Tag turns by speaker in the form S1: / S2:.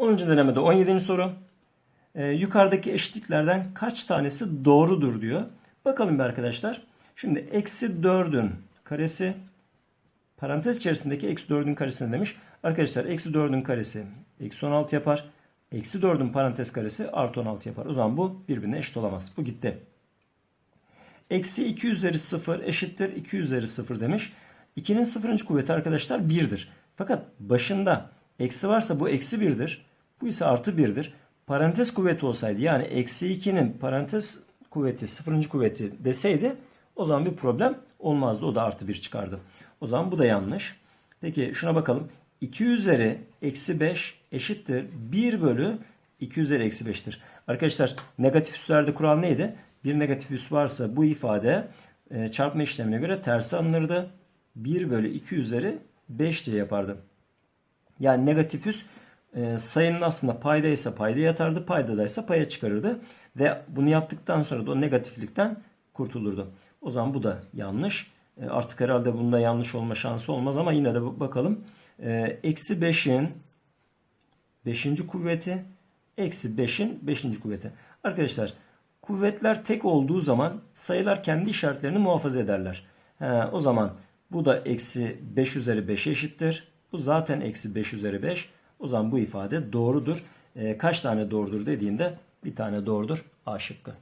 S1: 10. denemede 17. soru. Ee, yukarıdaki eşitliklerden kaç tanesi doğrudur diyor. Bakalım bir arkadaşlar. Şimdi eksi 4'ün karesi parantez içerisindeki eksi 4'ün karesini demiş. Arkadaşlar eksi 4'ün karesi eksi 16 yapar. Eksi 4'ün parantez karesi artı 16 yapar. O zaman bu birbirine eşit olamaz. Bu gitti. Eksi 2 üzeri 0 eşittir 2 üzeri 0 demiş. 2'nin sıfırıncı kuvveti arkadaşlar 1'dir. Fakat başında eksi varsa bu eksi 1'dir. Bu ise artı 1'dir. Parantez kuvveti olsaydı yani eksi 2'nin parantez kuvveti sıfırıncı kuvveti deseydi o zaman bir problem olmazdı. O da artı 1 çıkardı. O zaman bu da yanlış. Peki şuna bakalım. 2 üzeri eksi 5 eşittir 1 bölü 2 üzeri eksi 5'tir. Arkadaşlar negatif üslerde kural neydi? Bir negatif üs varsa bu ifade e, çarpma işlemine göre tersi alınırdı. 1 bölü 2 üzeri 5 diye yapardı. Yani negatif üs e, sayının aslında paydaysa payda yatardı, paydadaysa paya çıkarırdı. Ve bunu yaptıktan sonra da o negatiflikten kurtulurdu. O zaman bu da yanlış. E, artık herhalde bunda yanlış olma şansı olmaz ama yine de bakalım. E, eksi 5'in 5. kuvveti eksi 5'in 5. kuvveti. Arkadaşlar kuvvetler tek olduğu zaman sayılar kendi işaretlerini muhafaza ederler. He, o zaman bu da eksi 5 üzeri 5'e eşittir. Bu zaten eksi 5 üzeri 5. O zaman bu ifade doğrudur. E, kaç tane doğrudur dediğinde bir tane doğrudur. A şıkkı.